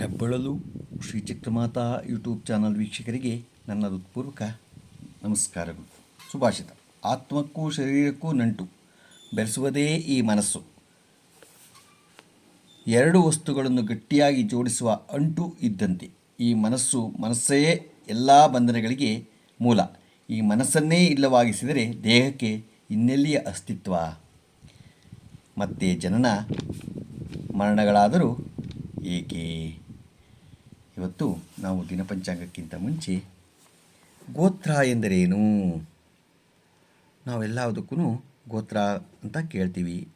ಹೆಬ್ಬಳಲು Shri Chitramata YouTube channel ವೀಕ್ಷಕರಿಗೆ ನನ್ನ ಹೃತ್ಪೂರ್ವಕ ನಮಸ್ಕಾರಗಳು. ಸುಭಾಷಿತ. ಆತ್ಮಕ್ಕೂ ಶರೀರಕ್ಕೂ ನಂಟು. ಬೆರೆಸುವುದೇ ಈ ಮನಸ್ಸು. ಎರಡು ವಸ್ತುಗಳನ್ನು ಗಟ್ಟಿಯಾಗಿ ಜೋಡಿಸುವ ಅಂಟು ಇದ್ದಂತೆ. ಈ ಮನಸ್ಸು ಮನಸ್ಸೇ ಎಲ್ಲ ಬಂಧನಗಳಿಗೆ ಮೂಲ. ಈ ಮನಸ್ಸನ್ನೇ ಇಲ್ಲವಾಗಿಸಿದರೆ ದೇಹಕ್ಕೆ ಇನ್ನೆಲ್ಲಿಯ ಅಸ್ತಿತ್ವ? ಮತ್ತೆ ಜನನ ಮರಣಗಳಾದರೂ ಏಕೆ? ಇವತ್ತು ನಾವು ದಿನಪಂಚಾಂಗಕ್ಕಿಂತ ಮುಂಚೆ ಗೋತ್ರ ಎಂದರೇನು? ನಾವೆಲ್ಲದಕ್ಕೂ ಗೋತ್ರ ಅಂತ ಕೇಳ್ತೀವಿ.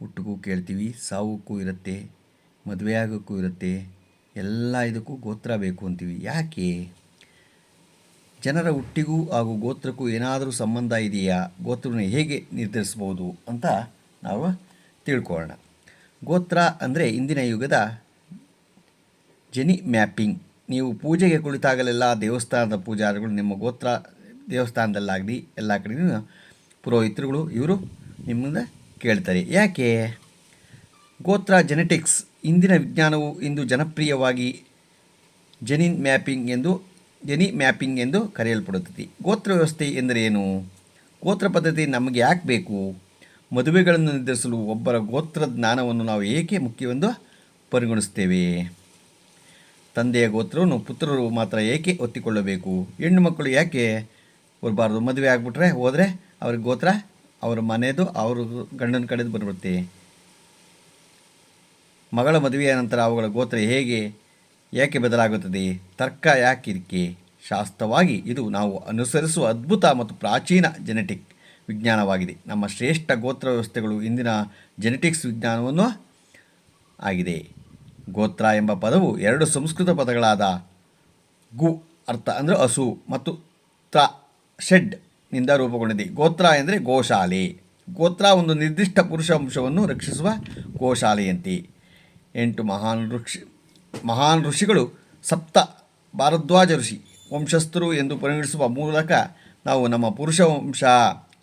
ಹುಟ್ಟಿಗೂ ಕೇಳ್ತೀವಿ, ಸಾವುಕ್ಕೂ ಇರುತ್ತೆ ಮದುವೆ ಆಗೋಕ್ಕೂ ಇರುತ್ತೆ, ಎಲ್ಲ ಇದಕ್ಕೂ ಗೋತ್ರ ಬೇಕು ಅಂತೀವಿ. ಯಾಕೆ? ಜನರ ಹುಟ್ಟಿಗೂ ಹಾಗೂ ಗೋತ್ರಕ್ಕೂ ಏನಾದರೂ ಸಂಬಂಧ ಇದೆಯಾ? ಗೋತ್ರವನ್ನು ಹೇಗೆ ನಿರ್ಧರಿಸ್ಬೋದು ಅಂತ ನಾವು ತಿಳ್ಕೊಳ್ಳೋಣ. ಗೋತ್ರ ಅಂದರೆ ಇಂದಿನ ಯುಗದ ಜೆನಿ ಮ್ಯಾಪಿಂಗ್. ನೀವು ಪೂಜೆಗೆ ಕುಳಿತಾಗಲೆಲ್ಲ ದೇವಸ್ಥಾನದ ಪೂಜಾರಿಗಳು ನಿಮ್ಮ ಗೋತ್ರ ದೇವಸ್ಥಾನದಲ್ಲಾಗಲಿ, ಎಲ್ಲ ಕಡೆಯೂ ಪುರೋಹಿತರುಗಳು, ಇವರು ನಿಮ್ಮಿಂದ ಕೇಳ್ತಾರೆ. ಯಾಕೆ? ಗೋತ್ರ ಜೆನೆಟಿಕ್ಸ್ ಇಂದಿನ ವಿಜ್ಞಾನವು ಇಂದು ಜನಪ್ರಿಯವಾಗಿ ಜೆನಿನ್ ಮ್ಯಾಪಿಂಗ್ ಎಂದು, ಜೆನಿ ಮ್ಯಾಪಿಂಗ್ ಎಂದು ಕರೆಯಲ್ಪಡುತ್ತದೆ. ಗೋತ್ರ ವ್ಯವಸ್ಥೆ ಎಂದರೇನು ಗೋತ್ರ ಪದ್ಧತಿ ನಮಗೆ ಯಾಕೆ ಬೇಕು? ಮದುವೆಗಳನ್ನು ನಿರ್ಧರಿಸಲು ಒಬ್ಬರ ಗೋತ್ರ ಜ್ಞಾನವನ್ನು ನಾವು ಏಕೆ ಮುಖ್ಯವೆಂದು ಪರಿಗಣಿಸ್ತೇವೆ ತಂದೆಯ ಗೋತ್ರವನ್ನು ಪುತ್ರರು ಮಾತ್ರ ಏಕೆ ಒತ್ತಿಕೊಳ್ಳಬೇಕು? ಹೆಣ್ಣು ಮಕ್ಕಳು ಯಾಕೆ ಬರಬಾರ್ದು? ಮದುವೆ ಆಗಿಬಿಟ್ರೆ ಹೋದರೆ ಅವ್ರ ಗೋತ್ರ ಅವ್ರ ಮನೆಯದು ಅವ್ರ ಗಂಡನ ಕಡೆದು ಬಂದ್ಬಿಡುತ್ತೆ ಮಗಳ ಮದುವೆಯ ನಂತರ ಅವುಗಳ ಗೋತ್ರ ಹೇಗೆ, ಯಾಕೆ ಬದಲಾಗುತ್ತದೆ? ತರ್ಕ ಯಾಕೆ ಇದಕ್ಕೆ? ಶಾಸ್ತ್ರವಾಗಿ ಇದು ನಾವು ಅನುಸರಿಸುವ ಅದ್ಭುತ ಮತ್ತು ಪ್ರಾಚೀನ ಜೆನೆಟಿಕ್ ವಿಜ್ಞಾನವಾಗಿದೆ. ನಮ್ಮ ಶ್ರೇಷ್ಠ ಗೋತ್ರ ವ್ಯವಸ್ಥೆಗಳು ಇಂದಿನ ಜೆನೆಟಿಕ್ಸ್ ವಿಜ್ಞಾನವನ್ನು ಆಗಿದೆ. ಗೋತ್ರ ಎಂಬ ಪದವು ಎರಡು ಸಂಸ್ಕೃತ ಪದಗಳಾದ ಗು ಅರ್ಥ ಅಂದರೆ ಹಸು ಮತ್ತು ತ್ರ ಷಡ್ನಿಂದ ರೂಪುಗೊಂಡಿದೆ. ಗೋತ್ರ ಎಂದರೆ ಗೋಶಾಲೆ. ಗೋತ್ರ ಒಂದು ನಿರ್ದಿಷ್ಟ ಪುರುಷ ವಂಶವನ್ನು ರಕ್ಷಿಸುವ ಗೋಶಾಲೆಯಂತೆ. ಎಂಟು ಮಹಾನ್ ಋಷಿ ಮಹಾನ್ ಋಷಿಗಳು ಸಪ್ತ ಭಾರದ್ವಾಜ ಋಷಿ ವಂಶಸ್ಥರು ಎಂದು ಪರಿಗಣಿಸುವ ಮೂಲಕ ನಾವು ನಮ್ಮ ಪುರುಷ ವಂಶ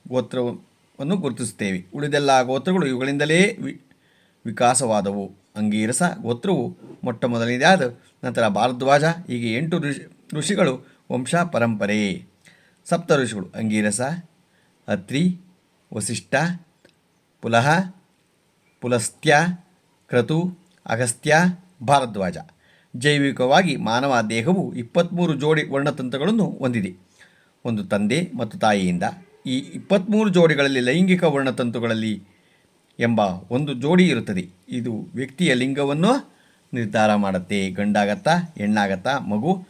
ಗೋತ್ರವನ್ನು ಗುರುತಿಸುತ್ತೇವೆ. ಉಳಿದೆಲ್ಲ ಗೋತ್ರಗಳು ಇವುಗಳಿಂದಲೇ ವಿ ವಿಕಾಸವಾದವು. ಅಂಗೀರಸ ಗೋತ್ರವು ಮೊಟ್ಟ ಮೊದಲನೇದಾದ ನಂತರ ಭಾರದ್ವಾಜ, ಹೀಗೆ ಎಂಟು ಋಷಿ, ಋಷಿಗಳು ವಂಶ ಪರಂಪರೆ. ಸಪ್ತ ಋಷಿಗಳು ಅಂಗೀರಸ ಅತ್ರಿ, ವಸಿಷ್ಠ, ಪುಲಹ, ಪುಲಸ್ತ್ಯ, ಕ್ರತು, ಅಗಸ್ತ್ಯ, ಭಾರದ್ವಾಜ. ಜೈವಿಕವಾಗಿ ಮಾನವ ದೇಹವು ಇಪ್ಪತ್ತ್ಮೂರು ಜೋಡಿ ವರ್ಣತಂತ್ರಗಳನ್ನು ಹೊಂದಿದೆ. ಒಂದು ತಂದೆ ಮತ್ತು ತಾಯಿಯಿಂದ ಈ ಇಪ್ಪತ್ತ್ಮೂರು ಜೋಡಿಗಳಲ್ಲಿ ಲೈಂಗಿಕ ವರ್ಣತಂತುಗಳಲ್ಲಿ ಎಂಬ ಒಂದು ಜೋಡಿ ಇರುತ್ತದೆ. ಇದು ವ್ಯಕ್ತಿಯ ಲಿಂಗವನ್ನು ನಿರ್ಧಾರ ಮಾಡುತ್ತೆ. ಗಂಡಾಗತ್ತಾ, ಹೆಣ್ಣಾಗತ್ತಾ, ಮಗು,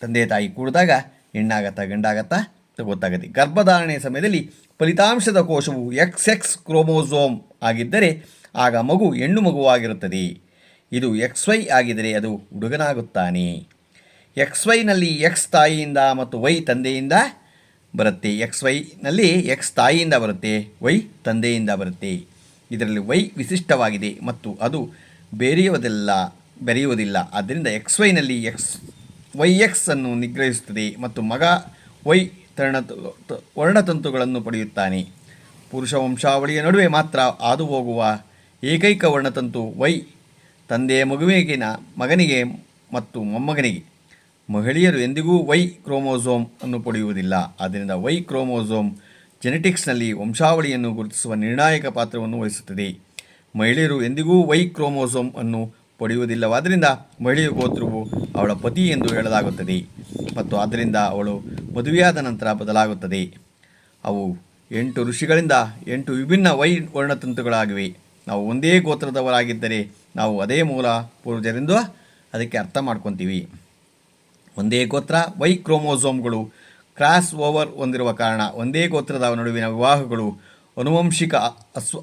ತಂದೆ ತಾಯಿ ಕೂಡಿದಾಗ ಹೆಣ್ಣಾಗತ್ತಾ, ಗಂಡಾಗತ್ತಾ ಗೊತ್ತಾಗುತ್ತೆ ಗರ್ಭಧಾರಣೆಯ ಸಮಯದಲ್ಲಿ ಫಲಿತಾಂಶದ ಕೋಶವು ಎಕ್ಸ್ ಎಕ್ಸ್ ಕ್ರೋಮೋಸೋಮ್ ಆಗಿದ್ದರೆ ಆಗ ಮಗು ಹೆಣ್ಣು ಮಗುವಾಗಿರುತ್ತದೆ. ಇದು ಎಕ್ಸ್ ವೈ ಆಗಿದ್ದರೆ ಅದು ಹುಡುಗನಾಗುತ್ತಾನೆ. ಎಕ್ಸ್ ವೈನಲ್ಲಿ ಎಕ್ಸ್ ತಾಯಿಯಿಂದ ಮತ್ತು ವೈ ತಂದೆಯಿಂದ ಬರುತ್ತೆ. ಎಕ್ಸ್ ವೈನಲ್ಲಿ ಎಕ್ಸ್ ತಾಯಿಯಿಂದ ಬರುತ್ತೆ ವೈ ತಂದೆಯಿಂದ ಬರುತ್ತೆ. ಇದರಲ್ಲಿ ವೈ ವಿಶಿಷ್ಟವಾಗಿದೆ ಮತ್ತು ಅದು ಬೆರೆಯುವುದಿಲ್ಲ ಬೆರೆಯುವುದಿಲ್ಲ. ಆದ್ದರಿಂದ ಎಕ್ಸ್ ವೈನಲ್ಲಿ ಎಕ್ಸ್ ವೈ ಎಕ್ಸ್ ಅನ್ನು ನಿಗ್ರಹಿಸುತ್ತದೆ ಮತ್ತು ಮಗ ವೈ ತರ್ಣ ವರ್ಣತಂತುಗಳನ್ನು ಪಡೆಯುತ್ತಾನೆ. ಪುರುಷ ವಂಶಾವಳಿಯ ನಡುವೆ ಮಾತ್ರ ಹಾದು ಹೋಗುವ ಏಕೈಕ ವರ್ಣತಂತು ವೈ ತಂದೆಯ ಮಗುವಿಗಿನ ಮಗನಿಗೆ ಮತ್ತು ಮೊಮ್ಮಗನಿಗೆ. ಮಹಿಳೆಯರು ಎಂದಿಗೂ ವೈ ಕ್ರೋಮೋಸೋಮ್ ಅನ್ನು ಪಡೆಯುವುದಿಲ್ಲ. ಆದ್ದರಿಂದ ವೈ ಕ್ರೋಮೋಸೋಮ್ ಜೆನೆಟಿಕ್ಸ್ನಲ್ಲಿ ವಂಶಾವಳಿಯನ್ನು ಗುರುತಿಸುವ ನಿರ್ಣಾಯಕ ಪಾತ್ರವನ್ನು ವಹಿಸುತ್ತದೆ. ಮಹಿಳೆಯರು ಎಂದಿಗೂ ವೈ ಕ್ರೋಮೋಸೋಮ್ ಅನ್ನು ಪಡೆಯುವುದಿಲ್ಲವಾದ್ದರಿಂದ ಮಹಿಳೆಯ ಗೋತ್ರವು ಅವಳ ಪತಿ ಎಂದು ಹೇಳಲಾಗುತ್ತದೆ ಮತ್ತು ಆದ್ದರಿಂದ ಅವಳು ಮದುವೆಯಾದ ನಂತರ ಬದಲಾಗುತ್ತದೆ. ಅವು ಎಂಟು ಋಷಿಗಳಿಂದ ಎಂಟು ವಿಭಿನ್ನ ವೈ ವರ್ಣತಂತುಗಳಾಗಿವೆ. ನಾವು ಒಂದೇ ಗೋತ್ರದವರಾಗಿದ್ದರೆ ನಾವು ಅದೇ ಮೂಲ ಪೂರ್ವಜರಿಂದ ಅದಕ್ಕೆ ಅರ್ಥ ಮಾಡ್ಕೊತೀವಿ. ಒಂದೇ ಗೋತ್ರ, ವೈ ಕ್ರೋಮೋಸೋಮ್ಗಳು. ಕ್ರಾಸ್ ಓವರ್ ಹೊಂದಿರುವ ಕಾರಣ ಒಂದೇ ಗೋತ್ರದ ನಡುವಿನ ವಿವಾಹಗಳು ಅನುವಂಶಿಕ ಅಸ್ವ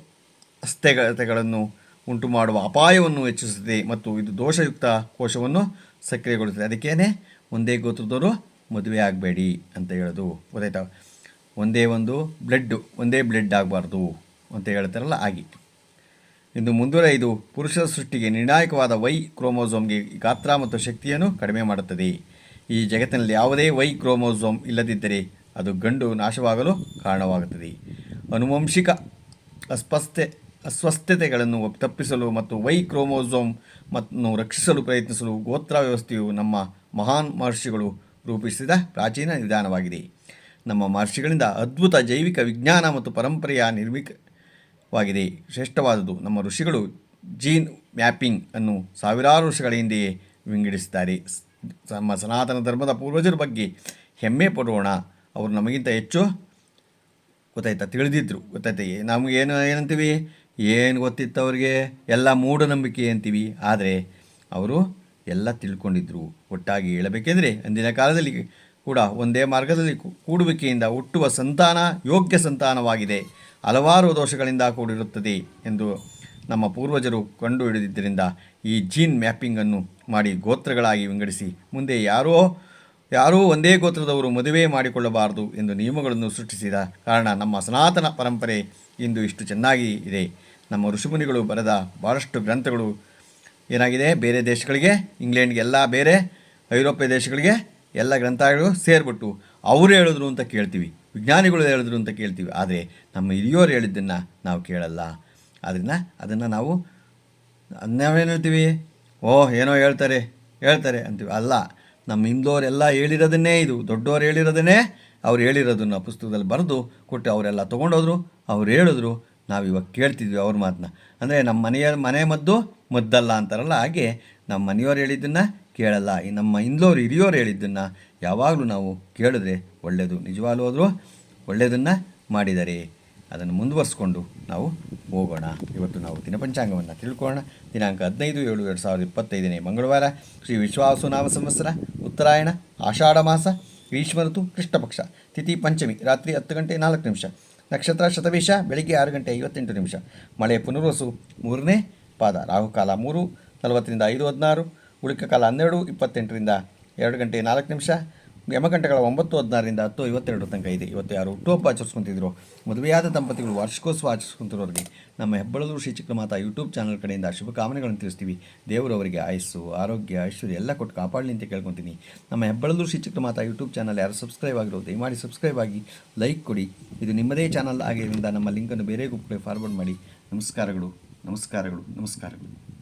ಅಸ್ಥೆಗಳನ್ನು ಉಂಟು ಮಾಡುವ ಅಪಾಯವನ್ನು ಹೆಚ್ಚಿಸುತ್ತದೆ ಮತ್ತು ಇದು ದೋಷಯುಕ್ತ ಕೋಶವನ್ನು ಸಕ್ರಿಯಗೊಳಿಸುತ್ತದೆ. ಅದಕ್ಕೇನೆ ಒಂದೇ ಗೋತ್ರದವರು ಮದುವೆ ಆಗಬೇಡಿ ಅಂತ ಹೇಳೋದು. ಗೊತ್ತಾಯ್ತಾ? ಒಂದೇ ಒಂದು ಬ್ಲಡ್ಡು ಒಂದೇ ಬ್ಲಡ್ ಆಗಬಾರ್ದು ಅಂತ ಹೇಳ್ತಾರಲ್ಲ ಆಗಿ ಇನ್ನು ಮುಂದುವರೆದು ಪುರುಷರ ಸೃಷ್ಟಿಗೆ ನಿರ್ಣಾಯಕವಾದ ವೈ ಕ್ರೋಮೋಸೋಮ್ಗೆ ಗಾತ್ರ ಮತ್ತು ಶಕ್ತಿಯನ್ನು ಕಡಿಮೆ ಮಾಡುತ್ತದೆ. ಈ ಜಗತ್ತಿನಲ್ಲಿ ಯಾವುದೇ ವೈ ಕ್ರೋಮೋಸೋಮ್ ಇಲ್ಲದಿದ್ದರೆ ಅದು ಗಂಡು ನಾಶವಾಗಲು ಕಾರಣವಾಗುತ್ತದೆ. ಅನುವಂಶಿಕ ಅಸ್ವಸ್ಥೆ ಅಸ್ವಸ್ಥತೆಗಳನ್ನು ತಪ್ಪಿಸಲು ಮತ್ತು ವೈ ಕ್ರೋಮೋಸೋಮ್ ಮತ್ತು ರಕ್ಷಿಸಲು ಪ್ರಯತ್ನಿಸಲು ಗೋತ್ರ ವ್ಯವಸ್ಥೆಯು ನಮ್ಮ ಮಹಾನ್ ಮಹರ್ಷಿಗಳು ರೂಪಿಸಿದ ಪ್ರಾಚೀನ ವಿಧಾನವಾಗಿದೆ ನಮ್ಮ ಮಹರ್ಷಿಗಳಿಂದ ಅದ್ಭುತ ಜೈವಿಕ ವಿಜ್ಞಾನ ಮತ್ತು ಪರಂಪರೆಯ ನಿರ್ಮಿಕವಾಗಿದೆ. ಶ್ರೇಷ್ಠವಾದುದು. ನಮ್ಮ ಋಷಿಗಳು ಜೀನ್ ಮ್ಯಾಪಿಂಗ್ ಅನ್ನು ಸಾವಿರಾರು ವರ್ಷಗಳ ಹಿಂದೆಯೇ ವಿಂಗಡಿಸಿದ್ದಾರೆ. ನಮ್ಮ ಸನಾತನ ಧರ್ಮದ ಪೂರ್ವಜರ ಬಗ್ಗೆ ಹೆಮ್ಮೆ ಪಡೋಣ. ಅವರು ನಮಗಿಂತ ಹೆಚ್ಚು ಗೊತ್ತಾಯ್ತಾ? ತಿಳಿದಿದ್ದರು ಗೊತ್ತಾಯ್ತಾ? ನಮಗೇನು ಏನು, ಏನಂತೀವಿ? ಏನು ಗೊತ್ತಿತ್ತು ಅವ್ರಿಗೆ? ಎಲ್ಲ ಮೂಢನಂಬಿಕೆ ಅಂತೀವಿ. ಆದರೆ ಅವರು ಎಲ್ಲ ತಿಳ್ಕೊಂಡಿದ್ದರು ಒಟ್ಟಾಗಿ ಹೇಳಬೇಕೆಂದರೆ ಅಂದಿನ ಕಾಲದಲ್ಲಿ ಕೂಡ ಒಂದೇ ಮಾರ್ಗದಲ್ಲಿ ಕೂಡುವಿಕೆಯಿಂದ ಹುಟ್ಟುವ ಸಂತಾನ ಯೋಗ್ಯ ಸಂತಾನವಾಗಿದೆ. ಹಲವಾರು ದೋಷಗಳಿಂದ ಕೂಡಿರುತ್ತದೆ ಎಂದು ನಮ್ಮ ಪೂರ್ವಜರು ಕಂಡು ಹಿಡಿದಿದ್ದರಿಂದ ಈ ಜೀನ್ ಮ್ಯಾಪಿಂಗನ್ನು ಮಾಡಿ ಗೋತ್ರಗಳಾಗಿ ವಿಂಗಡಿಸಿ ಮುಂದೆ ಯಾರೋ, ಯಾರೂ ಒಂದೇ ಗೋತ್ರದವರು ಮದುವೆ ಮಾಡಿಕೊಳ್ಳಬಾರದು ಎಂದು ನಿಯಮಗಳನ್ನು ಸೃಷ್ಟಿಸಿದ ಕಾರಣ ನಮ್ಮ ಸನಾತನ ಪರಂಪರೆ ಇಂದು ಇಷ್ಟು ಚೆನ್ನಾಗಿ ಇದೆ. ನಮ್ಮ ಋಷಿಮುನಿಗಳು ಬರೆದ ಭಾಳಷ್ಟು ಗ್ರಂಥಗಳು ಏನಾಗಿದೆ? ಬೇರೆ ದೇಶಗಳಿಗೆ, ಇಂಗ್ಲೆಂಡ್ಗೆ ಎಲ್ಲ ಬೇರೆ, ಐರೋಪ್ಯ ದೇಶಗಳಿಗೆ ಎಲ್ಲ ಗ್ರಂಥಗಳು ಸೇರಿಬಿಟ್ಟು ಅವರು ಹೇಳಿದ್ರು ಅಂತ ಕೇಳ್ತೀವಿ, ವಿಜ್ಞಾನಿಗಳು ಹೇಳಿದ್ರು ಅಂತ ಕೇಳ್ತೀವಿ. ಆದರೆ ನಮ್ಮ ಹಿರಿಯೋರು ಹೇಳಿದ್ದನ್ನು ನಾವು ಕೇಳಲ್ಲ. ಆದ್ದರಿಂದ ಅದನ್ನು ನಾವು ನಾವೇನು ಹೇಳ್ತೀವಿ? ಓ, ಏನೋ ಹೇಳ್ತಾರೆ ಹೇಳ್ತಾರೆ ಅಂತೀವಿ. ಅಲ್ಲ ನಮ್ಮ ಹಿಂದೋರೆಲ್ಲ ಹೇಳಿರೋದನ್ನೇ ಇದು. ದೊಡ್ಡವ್ರು ಹೇಳಿರೋದನ್ನೇ ಅವ್ರು ಹೇಳಿರೋದನ್ನು ಪುಸ್ತಕದಲ್ಲಿ ಬರೆದು ಕೊಟ್ಟು ಅವರೆಲ್ಲ ತೊಗೊಂಡೋದ್ರು, ಅವ್ರು ಹೇಳಿದ್ರು. ನಾವು ಇವಾಗ ಕೇಳ್ತಿದ್ವಿ ಅವ್ರ ಮಾತನ್ನ ಅಂದರೆ ನಮ್ಮ ಮನೆಯ, ಮನೆ ಮದ್ದು ಮದ್ದಲ್ಲ ಅಂತಾರಲ್ಲ, ಹಾಗೆ ನಮ್ಮ ಮನೆಯವ್ರು ಹೇಳಿದ್ದನ್ನು ಕೇಳಲ್ಲ. ಈ ನಮ್ಮ ಹಿಂದೋರು, ಹಿರಿಯೋರು ಹೇಳಿದ್ದನ್ನು ಯಾವಾಗಲೂ ನಾವು ಕೇಳಿದ್ರೆ ಒಳ್ಳೆಯದು ನಿಜವಾಗ್ಲೂ ಹೋದರೂ ಒಳ್ಳೆಯದನ್ನು ಮಾಡಿದ್ದಾರೆ ಅದನ್ನು ಮುಂದುವರಿಸ್ಕೊಂಡು ನಾವು ಹೋಗೋಣ. ಇವತ್ತು ನಾವು ದಿನಪಂಚಾಂಗವನ್ನು ತಿಳ್ಕೊಳ್ಳೋಣ. ದಿನಾಂಕ ಹದಿನೈದು ಏಳು ಎರಡು ಸಾವಿರದ ಇಪ್ಪತ್ತೈದನೇ ಮಂಗಳವಾರ, ಶ್ರೀ ವಿಶ್ವಾಸುನಾಮ ಸಂವತ್ಸರ, ಉತ್ತರಾಯಣ, ಆಷಾಢ ಮಾಸ, ಗ್ರೀಷ್ಮ ಋತು, ಕೃಷ್ಣಪಕ್ಷ, ತಿಥಿ ಪಂಚಮಿ, ರಾತ್ರಿ ಹತ್ತು ಗಂಟೆ ನಾಲ್ಕು ನಿಮಿಷ, ನಕ್ಷತ್ರ ಶತವೇಶ, ಬೆಳಗ್ಗೆ ಆರು ಗಂಟೆ ಐವತ್ತೆಂಟು ನಿಮಿಷ, ಮಳೆ ಪುನರ್ವಸು ಮೂರನೇ ಪಾದ, ರಾಹುಕಾಲ ಮೂರು, ನಲವತ್ತರಿಂದ ಐದು ಹದಿನಾರು ಉಳಿಕ ಕಾಲ ಹನ್ನೆರಡು, ಇಪ್ಪತ್ತೆಂಟರಿಂದ ಎರಡು ಗಂಟೆ ನಾಲ್ಕು ನಿಮಿಷ ಯಮಗಂಟೆಗಳ ಒಂಬತ್ತು ಹದಿನಾರರಿಂದ ಹತ್ತು ಐವತ್ತೆರಡು ತನಕ ಇದೆ. ಇವತ್ತು ಯಾರು ಹುಟ್ಟುಹಬ್ಬ ಆಚರಿಸ್ಕೊಂತಿದ್ರು ಮದುವೆಯಾದ ದಂಪತಿಗಳು ವಾರ್ಷಿಕೋತ್ಸವ ಆಚರಿಸ್ಕೊಂತಿರೋರಿಗೆ ನಮ್ಮ ಹೆಬ್ಬಳೂರು ಶ್ರೀ ಚಿಕ್ಕಮಾತಾ ಯೂಟ್ಯೂಬ್ ಚಾನಲ್ ಕಡೆಯಿಂದ ಶುಭಕಾಮನೆಗಳನ್ನು ತಿಳಿಸ್ತೀವಿ. ದೇವರು ಅವರಿಗೆ ಆಯಸ್ಸು, ಆರೋಗ್ಯ, ಐಶ್ವರ್ಯ ಎಲ್ಲ ಕೊಟ್ಟು ಕಾಪಾಡಲಿ ಅಂತ ಕೇಳ್ಕೊತೀನಿ. ನಮ್ಮ ಹೆಬ್ಬಳೂರು ಶ್ರೀ ಚಿಕ್ಕಮಾತಾ ಯೂಟ್ಯೂಬ್ ಚಾನಲ್ ಯಾರು ಸಬ್ಸ್ಕ್ರೈಬ್ ಆಗಿರೋ, ದಯಮಾಡಿ ಸಬ್ಸ್ಕ್ರೈಬ್ ಆಗಿ ಲೈಕ್ ಕೊಡಿ. ಇದು ನಿಮ್ಮದೇ ಚಾನಲ್ ಆಗಿರೋದ್ರಿಂದ ನಮ್ಮ ಲಿಂಕನ್ನು ಬೇರೆ ಗುಂಪುಗಳಿಗೆ ಫಾರ್ವರ್ಡ್ ಮಾಡಿ. ನಮಸ್ಕಾರಗಳು ನಮಸ್ಕಾರಗಳು ನಮಸ್ಕಾರಗಳು.